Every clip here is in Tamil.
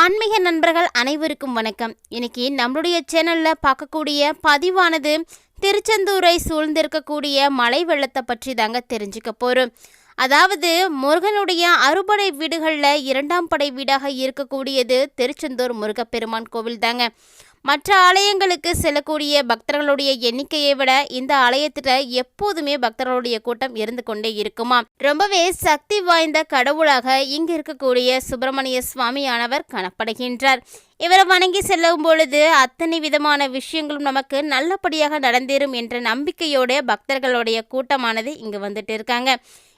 ஆன்மீக நண்பர்கள் அனைவருக்கும் வணக்கம். இன்னைக்கு நம்மளுடைய சேனல்ல பார்க்கக்கூடிய பதிவானது திருச்செந்தூரை சூழ்ந்திருக்கக்கூடிய மலை வெள்ளத்தை பற்றி தாங்க தெரிஞ்சுக்க போறோம். அதாவது முருகனுடைய அறுபடை வீடுகளில் இரண்டாம் படை வீடாக இருக்கக்கூடியது திருச்செந்தூர் முருகப்பெருமான் கோவில் தாங்க மற்ற ஆலயங்களுக்கு செல்லக்கூடிய பக்தர்களுடைய எண்ணிக்கையை விட இந்த ஆலயத்துல எப்போதுமே பக்தர்களுடைய கூட்டம் இருந்து கொண்டே இருக்குமா ரொம்பவே சக்தி வாய்ந்த கடவுளாக இங்கு இருக்கக்கூடிய சுப்பிரமணிய சுவாமியானவர் காணப்படுகின்றார். இவரை வணங்கி செல்லும் பொழுது அத்தனை விதமான விஷயங்களும் நமக்கு நல்லபடியாக நடந்தேறும் என்ற நம்பிக்கையோட பக்தர்களுடைய கூட்டமானது இங்கு வந்துட்டு இருக்காங்க.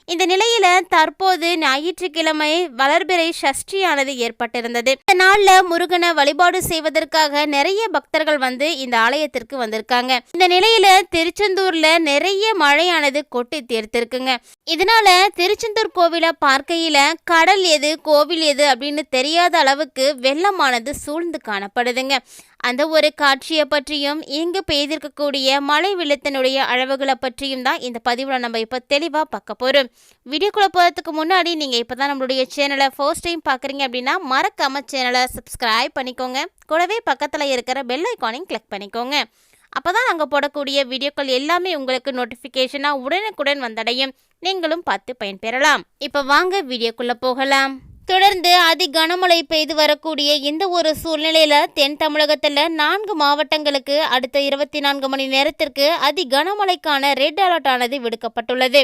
இந்த நிலையில தற்போது ஞாயிற்றுக்கிழமை வளர்பிறை சஷ்டியானது ஏற்பட்டிருந்தது. இந்த நாள்ல முருகனை வழிபாடு செய்வதற்காக நிறைய பக்தர்கள் வந்து இந்த ஆலயத்திற்கு வந்திருக்காங்க. இந்த நிலையில திருச்செந்தூர்ல நிறைய மழையானது கொட்டி தீர்த்திருக்குங்க. இதனால திருச்செந்தூர் கோவிலை பார்க்கையில கடல் எது கோவில் எது அப்படின்னு தெரியாத அளவுக்கு வெள்ளமானது சூழ்ந்து காணப்படுதுங்க. அந்த ஒரு காட்சியை பற்றியும் இங்கு பெய்திருக்கக்கூடிய மழை வெள்ளத்தினுடைய அளவுகளை பற்றியும் தான் இந்த பதிவில் நம்ம இப்போ தெளிவாக பார்க்க போகிறோம் வீடியோக்குள்ளே போகிறதுக்கு முன்னாடி நீங்கள் இப்போ தான் நம்மளுடைய சேனலை ஃபர்ஸ்ட் டைம் பார்க்குறீங்க அப்படின்னா மறக்காம சேனலை சப்ஸ்கிரைப் பண்ணிக்கோங்க. கூடவே பக்கத்தில் இருக்கிற பெல் ஐக்கானையும் கிளிக் பண்ணிக்கோங்க. அப்போ தான் நாங்கள் போடக்கூடிய வீடியோக்கள் எல்லாமே உங்களுக்கு நோட்டிஃபிகேஷனாக உடனுக்குடன் வந்தடையும். நீங்களும் பார்த்து பயன்பெறலாம். இப்போ வாங்க வீடியோக்குள்ளே போகலாம். தொடர்ந்து அதி கனமழை பெய்து வரக்கூடிய இந்த ஒரு சூழ்நிலையில தென் தமிழகத்துல நான்கு மாவட்டங்களுக்கு அடுத்த இருபத்தி நான்கு மணி நேரத்திற்கு அதி கனமழைக்கான ரெட் அலர்ட் ஆனது விடுக்கப்பட்டுள்ளது.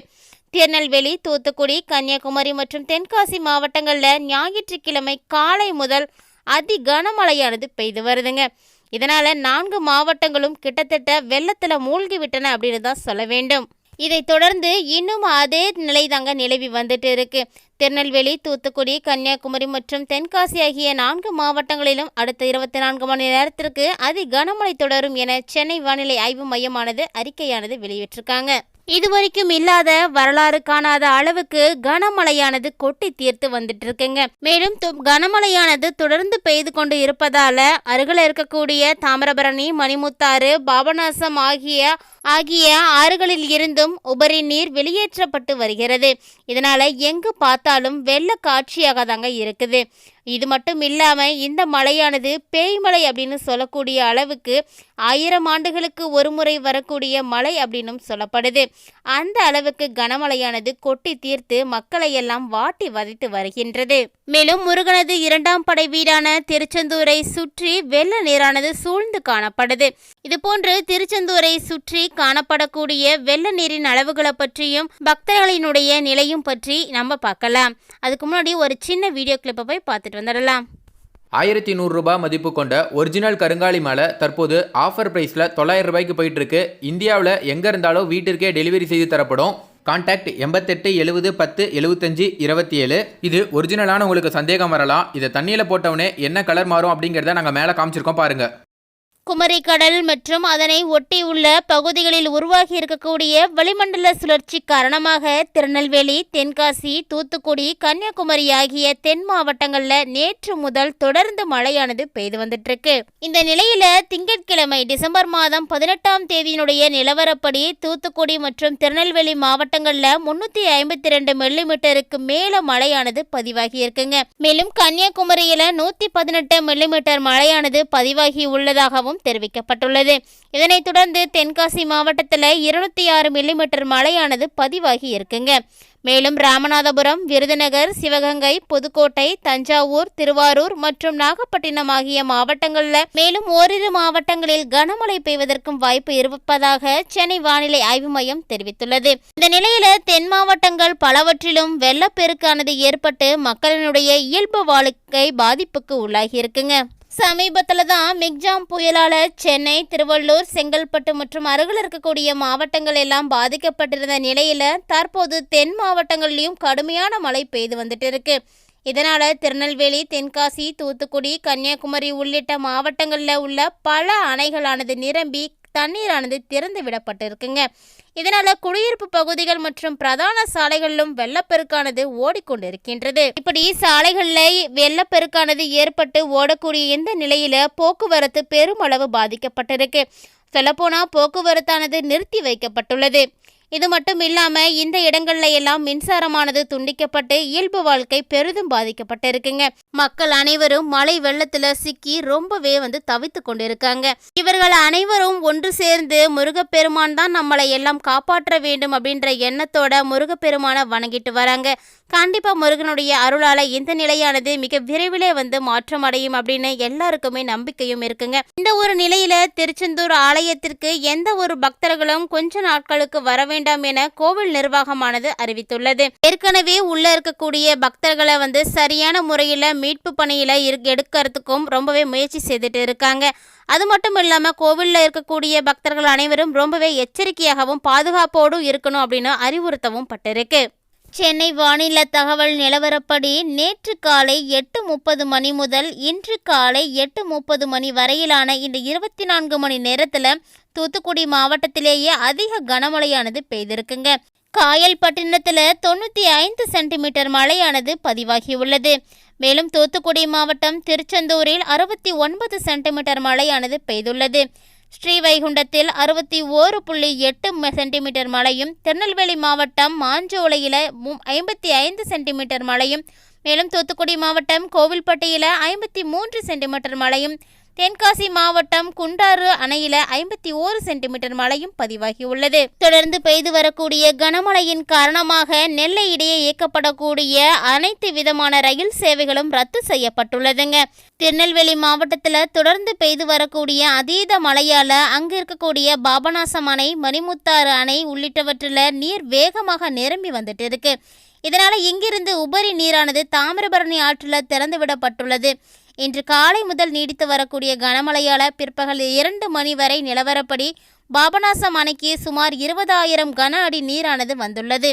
திருநெல்வேலி தூத்துக்குடி கன்னியாகுமரி மற்றும் தென்காசி மாவட்டங்களில் ஞாயிற்றுக்கிழமை காலை முதல் அதி கனமழையானது பெய்து வருதுங்க. இதனால நான்கு மாவட்டங்களும் கிட்டத்தட்ட வெள்ளத்தில் மூழ்கிவிட்டன அப்படின்னு தான் சொல்ல வேண்டும். இதைத் தொடர்ந்து இன்னும் அதே நிலை தாங்க நிலவி வந்துட்டு இருக்கு. திருநெல்வேலி தூத்துக்குடி கன்னியாகுமரி மற்றும் தென்காசி ஆகிய நான்கு மாவட்டங்களிலும் அடுத்த இருபத்தி நான்கு மணி நேரத்திற்கு அதி கனமழை தொடரும் என சென்னை வானிலை ஆய்வு மையமானது அறிக்கையானது வெளியிட்டிருக்காங்க. இதுவரைக்கும் இல்லாத வரலாறு காணாத அளவுக்கு கனமழையானது கொட்டி தீர்த்து வந்துட்டு இருக்குங்க. மேலும் கனமழையானது தொடர்ந்து பெய்து கொண்டு இருப்பதால அருகில் இருக்கக்கூடிய தாமிரபரணி மணிமுத்தாறு பாபநாசம் ஆகிய ஆகிய ஆறுகளில் இருந்தும் உபரி நீர் வெளியேற்றப்பட்டு வருகிறது. இதனால எங்கு பார்த்தாலும் வெள்ள காட்சியாக தாங்க இருக்குது. இது மட்டும் இல்லாம இந்த மழையானது பேய்மலை அப்படின்னு சொல்லக்கூடிய அளவுக்கு ஆயிரம் ஆண்டுகளுக்கு ஒரு முறை வரக்கூடிய மழை அப்படின்னும் சொல்லப்படுது. அந்த அளவுக்கு கனமழையானது கொட்டி தீர்த்து மக்களை எல்லாம் வாட்டி வதைத்து வருகின்றது. மேலும் முருகனது இரண்டாம் படை வீடான திருச்செந்தூரை சுற்றி வெள்ள நீரானது சூழ்ந்து காணப்படுது. இதுபோன்று திருச்செந்தூரை சுற்றி காணப்படக்கூடிய வெள்ள நீரின் அளவுகளை பற்றியும் பக்தர்களினுடைய நிலையும் பற்றி நம்ம பார்க்கலாம். அதுக்கு முன்னாடி ஒரு சின்ன வீடியோ கிளிப்பை போய் பார்த்துட்டு வந்துடலாம். ஆயிரத்தி நூறுரூபா மதிப்பு கொண்ட ஒரிஜினல் கருங்காலி மாலை தற்போது ஆஃபர் ப்ரைஸில் தொள்ளாயிரம் ரூபாய்க்கு போயிட்டுருக்கு. இந்தியாவில் எங்கே இருந்தாலும் வீட்டிற்கே டெலிவரி செய்து தரப்படும். கான்டாக்ட் எண்பத்தெட்டு எழுபது பத்து எழுபத்தஞ்சு இருபத்தி ஏழு இது ஒரிஜினலான உங்களுக்கு சந்தேகம் வரலாம். இதை தண்ணியில் போட்டவுடனே என்ன கலர் மாறும் அப்படிங்கிறத நாங்கள் மேலே காமிச்சிருக்கோம் பாருங்கள் குமரிக்கடல் மற்றும் அதனை ஒட்டியுள்ள பகுதிகளில் உருவாகி இருக்கக்கூடிய வளிமண்டல சுழற்சி காரணமாக திருநெல்வேலி தென்காசி தூத்துக்குடி கன்னியாகுமரி ஆகிய தென் மாவட்டங்கள்ல நேற்று முதல் தொடர்ந்து மழையானது பெய்து வந்துட்டு இருக்கு இந்த நிலையில திங்கட்கிழமை டிசம்பர் மாதம் பதினெட்டாம் தேதியினுடைய நிலவரப்படி தூத்துக்குடி மற்றும் திருநெல்வேலி மாவட்டங்கள்ல முன்னூத்தி ஐம்பத்தி ரெண்டு மில்லிமீட்டருக்கு மேல மழையானது பதிவாகி இருக்குங்க. மேலும் கன்னியாகுமரியில நூத்தி பதினெட்டு மில்லிமீட்டர் மழையானது பதிவாகி உள்ளதாகவும் தெரிவிக்கப்பட்டுள்ளது. இதனைத் தொடர்ந்து தென்காசி மாவட்டத்தில் இருநூத்தி ஆறு மில்லிமீட்டர் மழையானது பதிவாகி இருக்குங்க. மேலும் ராமநாதபுரம் விருதுநகர் சிவகங்கை புதுக்கோட்டை தஞ்சாவூர் திருவாரூர் மற்றும் நாகப்பட்டினம் ஆகிய மாவட்டங்களில் மேலும் ஓரிரு மாவட்டங்களில் கனமழை பெய்வதற்கும் வாய்ப்பு இருப்பதாக சென்னை வானிலை ஆய்வு மையம் தெரிவித்துள்ளது. இந்த நிலையில தென் மாவட்டங்கள் பலவற்றிலும் வெள்ளப்பெருக்கானது ஏற்பட்டு மக்களினுடைய இயல்பு வாழ்க்கை பாதிப்புக்கு உள்ளாகி இருக்குங்க. சமீபத்தில் தான் மிக்ஜாம் புயலால சென்னை திருவள்ளூர் செங்கல்பட்டு மற்றும் அருகில் இருக்கக்கூடிய மாவட்டங்கள் எல்லாம் பாதிக்கப்பட்டிருந்த நிலையில் தற்போது தென் மாவட்டங்கள்லேயும் கடுமையான மழை பெய்து வந்துட்டு இருக்கு இதனால் திருநெல்வேலி தென்காசி தூத்துக்குடி கன்னியாகுமரி உள்ளிட்ட மாவட்டங்களில் உள்ள பல அணைகளானது நிரம்பி தண்ணீரானது திறந்து விடப்பட்டிருக்குங்க. இதனால குடியிருப்பு பகுதிகள் மற்றும் பிரதான சாலைகளிலும் வெள்ளப்பெருக்கானது ஓடிக்கொண்டிருக்கின்றது. இப்படி சாலைகளில் வெள்ளப்பெருக்கானது ஏற்பட்டு ஓடக்கூடிய இந்த நிலையில போக்குவரத்து பெருமளவு பாதிக்கப்பட்டிருக்கு. சொல்லப்போனால் போக்குவரத்தானது நிறுத்தி வைக்கப்பட்டுள்ளது. இது மட்டும் இல்லாம இந்த இடங்கள்ல எல்லாம் மின்சாரமானது துண்டிக்கப்பட்டு இயல்பு வாழ்க்கை பெரிதும் பாதிக்கப்பட்டிருக்குங்க. மக்கள் அனைவரும் மழை வெள்ளத்துல சிக்கி ரொம்பவே வந்து தவித்து கொண்டிருக்காங்க. இவர்கள் அனைவரும் ஒன்று சேர்ந்து முருகப்பெருமான் தான் நம்மளை எல்லாம் காப்பாற்ற வேண்டும் அப்படின்ற எண்ணத்தோட முருகப்பெருமானை வணங்கிட்டு வராங்க. கண்டிப்பா முருகனுடைய அருளால இந்த நிலையானது மிக விரைவிலே வந்து மாற்றம் அடையும் அப்படின்னு எல்லாருக்குமே நம்பிக்கையும் இருக்குங்க. இந்த ஒரு நிலையில திருச்செந்தூர் ஆலயத்திற்கு எந்த ஒரு பக்தர்களும் கொஞ்ச நாட்களுக்கு வர வேண்டும் வேண்டாம் என கோவில் நிர்வாகமானது அறிவித்துள்ளது. ஏற்கனவே உள்ள இருக்கக்கூடிய பக்தர்களை வந்து சரியான முறையில மீட்பு பணியில எடுக்கிறதுக்கும் ரொம்பவே முயற்சி செய்துட்டு இருக்காங்க. அது மட்டும் இல்லாம கோவில்ல இருக்கக்கூடிய பக்தர்கள் அனைவரும் ரொம்பவே எச்சரிக்கையாகவும் பாதுகாப்போடும் இருக்கணும் அப்படின்னு அறிவுறுத்தவும் பட்டிருக்கு. சென்னை வானிலை தகவல் நிலவரப்படி நேற்று காலை எட்டு முப்பது மணி முதல் இன்று காலை எட்டு முப்பது மணி வரையிலான இந்த இருபத்தி நான்கு மணி நேரத்தில் தூத்துக்குடி மாவட்டத்திலேயே அதிக கனமழையானது பெய்திருக்குங்க. காயல்பட்டினத்தில் தொண்ணூற்றி ஐந்து சென்டிமீட்டர் மழையானது பதிவாகியுள்ளது. மேலும் தூத்துக்குடி மாவட்டம் திருச்செந்தூரில் அறுபத்தி ஒன்பது சென்டிமீட்டர் மழையானது பெய்துள்ளது. ஸ்ரீவைகுண்டத்தில் அறுபத்தி ஓரு புள்ளி எட்டு சென்டிமீட்டர் மழையும் திருநெல்வேலி மாவட்டம் மாஞ்சோலையில் ஐம்பத்தி ஐந்து சென்டிமீட்டர் மழையும் மேலும் தூத்துக்குடி மாவட்டம் கோவில்பட்டியில் ஐம்பத்தி மூன்று சென்டிமீட்டர் மழையும் தென்காசி மாவட்டம் குண்டாறு அணையில ஐம்பத்தி ஓரு சென்டிமீட்டர் மழையும் பதிவாகியுள்ளது. தொடர்ந்து பெய்து வரக்கூடிய கனமழையின் காரணமாக நெல்லை இடையே இயக்கப்படக்கூடிய அனைத்து விதமான ரயில் சேவைகளும் ரத்து செய்யப்பட்டுள்ளதுங்க. திருநெல்வேலி மாவட்டத்தில் தொடர்ந்து பெய்து வரக்கூடிய அதீத மழையால அங்கு இருக்கக்கூடிய பாபநாசம் அணை மணிமுத்தாறு அணை உள்ளிட்டவற்றில் நீர் வேகமாக நிரம்பி வந்துட்டு இருக்கு. இதனால இங்கிருந்து உபரி நீரானது தாமிரபரணி ஆற்றில் திறந்து விடப்பட்டுள்ளது இன்று காலை முதல் நீடித்து வரக்கூடிய கனமழையால பிற்பகல் இரண்டு மணி வரை நிலவரப்படி பாபநாசம் அணைக்கு சுமார் இருபதாயிரம் கன அடி நீரானது வந்துள்ளது.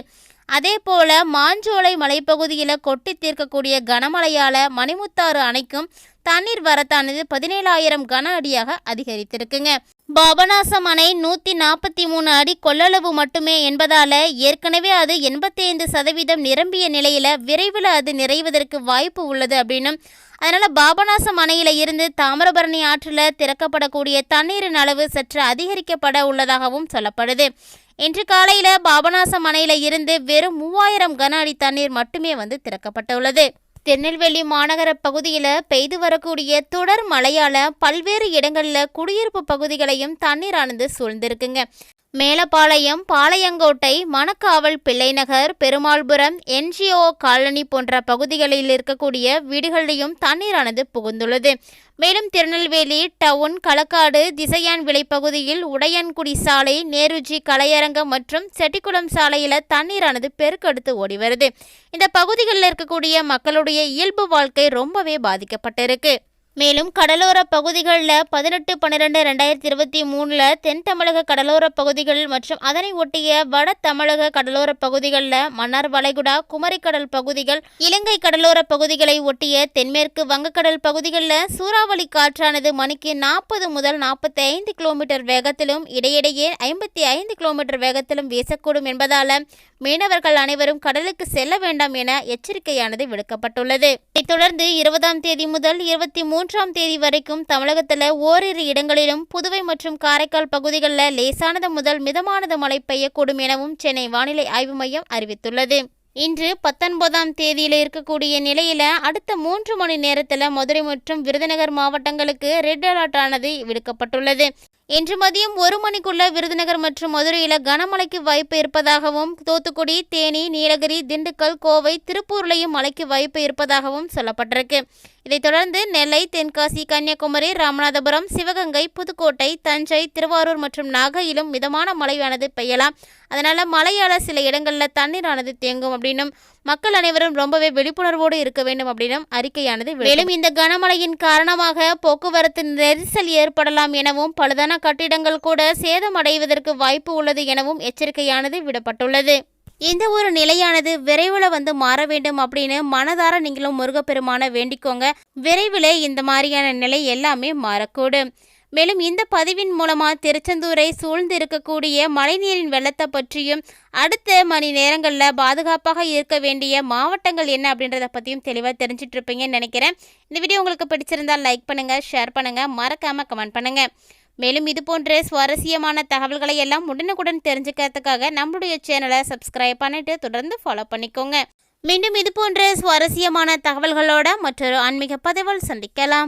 அதே போல மாஞ்சோலை மலைப்பகுதியில் கொட்டி தீர்க்கக்கூடிய கனமழையால் மணிமுத்தாறு அணைக்கும் தண்ணீர் வரத்தானது பதினேழாயிரம் கன அடியாக அதிகரித்திருக்குங்க. பாபநாசம் அணை நூற்றி நாற்பத்தி மூணு அடி கொள்ளளவு மட்டுமே என்பதால் ஏற்கனவே அது எண்பத்தி ஐந்து சதவீதம் நிரம்பிய நிலையில் விரைவில் அது நிறைவதற்கு வாய்ப்பு உள்ளது அப்படின்னும் அதனால் பாபநாசம் அணையில் இருந்து தாமிரபரணி ஆற்றில் திறக்கப்படக்கூடிய தண்ணீரின் அளவு சற்று அதிகரிக்கப்பட உள்ளதாகவும் சொல்லப்படுது. இன்று காலையில பாபநாசம் அணையில இருந்து வெறும் மூவாயிரம் கன அடி தண்ணீர் மட்டுமே வந்து திறக்கப்பட்டுள்ளது. திருநெல்வேலி மாநகர பகுதியில் பெய்து வரக்கூடிய தொடர் மழையால பல்வேறு இடங்களில் குடியிருப்பு பகுதிகளையும் தண்ணீரானது சூழ்ந்திருக்குங்க. மேலப்பாளையம் பாளையங்கோட்டை மணக்காவல் பிள்ளைநகர் பெருமாள்புரம் என்ஜிஓ காலனி போன்ற பகுதிகளில் இருக்கக்கூடிய வீடுகளிலும் தண்ணீரானது புகுந்துள்ளது. மேலும் திருநெல்வேலி டவுன் களக்காடு திசையான் விலை பகுதியில் உடையன்குடி சாலை நேருஜி கலையரங்கம் மற்றும் செட்டிக்குளம் சாலையில் தண்ணீரானது பெருக்கெடுத்து ஓடி வருது இந்த பகுதிகளில் இருக்கக்கூடிய மக்களுடைய இயல்பு வாழ்க்கை ரொம்பவே பாதிக்கப்பட்டிருக்கு. மேலும் கடலோர பகுதிகளில் பதினெட்டு பன்னிரெண்டு ரெண்டாயிரத்தி இருபத்தி மூணில் தென் தமிழக கடலோர பகுதிகள் மற்றும் அதனை ஒட்டிய வட தமிழக கடலோர பகுதிகளில் மன்னார் வளைகுடா குமரிக்கடல் பகுதிகள் இலங்கை கடலோர பகுதிகளை ஒட்டிய தென்மேற்கு வங்கக்கடல் பகுதிகளில் சூறாவளி காற்றானது மணிக்கு நாற்பது முதல் நாற்பத்தி ஐந்து கிலோமீட்டர் வேகத்திலும் இடையிடையே ஐம்பத்தி ஐந்து கிலோமீட்டர் வேகத்திலும் வீசக்கூடும் என்பதால் மீனவர்கள் அனைவரும் கடலுக்கு செல்ல வேண்டாம் என எச்சரிக்கையானது விடுக்கப்பட்டுள்ளது. இதைத் தொடர்ந்து இருபதாம் தேதி முதல் இருபத்தி மூன்றாம் தேதி வரைக்கும் தமிழகத்தில் ஓரிரு இடங்களிலும் புதுவை மற்றும் காரைக்கால் பகுதிகளில் லேசானது முதல் மிதமானது மழை பெய்யக்கூடும் எனவும் சென்னை வானிலை ஆய்வு மையம் அறிவித்துள்ளது. இன்று பத்தொன்பதாம் தேதியில் இருக்கக்கூடிய நிலையில அடுத்த மூன்று மணி நேரத்தில் மதுரை மற்றும் விருதுநகர் மாவட்டங்களுக்கு ரெட் அலர்ட் ஆனது விடுக்கப்பட்டுள்ளது. இன்று மதியம் ஒரு மணிக்குள்ள விருதுநகர் மற்றும் மதுரையில் கனமழைக்கு வாய்ப்பு இருப்பதாகவும் தூத்துக்குடி தேனி நீலகிரி திண்டுக்கல் கோவை திருப்பூர்லையும் மழைக்கு வாய்ப்பு இருப்பதாகவும் சொல்லப்பட்டிருக்கு. இதைத் தொடர்ந்து நெல்லை தென்காசி கன்னியாகுமரி ராமநாதபுரம் சிவகங்கை புதுக்கோட்டை தஞ்சை திருவாரூர் மற்றும் நாகையிலும் மிதமான மழையானது பெய்யலாம். அதனால மழையால சில இடங்களில் தண்ணீரானது தேங்கும் அப்படின்னும் மக்கள் அனைவரும் ரொம்பவே விழிப்புணர்வோடு இருக்க வேண்டும் அப்படின்னும் அறிக்கையானது மேலும் இந்த கனமழையின் காரணமாக போக்குவரத்து நெரிசல் ஏற்படலாம் எனவும் பழுதான கட்டிடங்கள் கூட சேதமடைவதற்கு வாய்ப்பு உள்ளது எனவும் எச்சரிக்கையானது விடப்பட்டுள்ளது. இந்த ஒரு நிலையானது விரைவில் வந்து மாற வேண்டும் அப்படின்னு மனதார நீங்களும் முருகப்பெருமான வேண்டிக்கோங்க. விரைவில் இந்த மாதிரியான நிலை எல்லாமே மாறக்கூடும். மேலும் இந்த பதிவின் மூலமாக திருச்செந்தூரை சூழ்ந்து இருக்கக்கூடிய மழைநீரின் வெள்ளத்தை பற்றியும் அடுத்த மணி நேரங்களில் பாதுகாப்பாக இருக்க வேண்டிய மாவட்டங்கள் என்ன அப்படின்றத பற்றியும் தெளிவாக தெரிஞ்சிட்ருப்பீங்கன்னு நினைக்கிறேன். இந்த வீடியோ உங்களுக்கு பிடிச்சிருந்தால் லைக் பண்ணுங்கள் ஷேர் பண்ணுங்கள் மறக்காமல் கமெண்ட் பண்ணுங்கள் மேலும் இது போன்ற சுவாரஸ்யமான தகவல்களை எல்லாம் உடனுக்குடன் தெரிஞ்சுக்கிறதுக்காக நம்மளுடைய சேனலை சப்ஸ்கிரைப் பண்ணிட்டு தொடர்ந்து ஃபாலோ பண்ணிக்கோங்க. மீண்டும் இது போன்ற சுவாரஸ்யமான தகவல்களோட மற்றொரு ஆன்மீக பதிவில் சந்திக்கலாம்.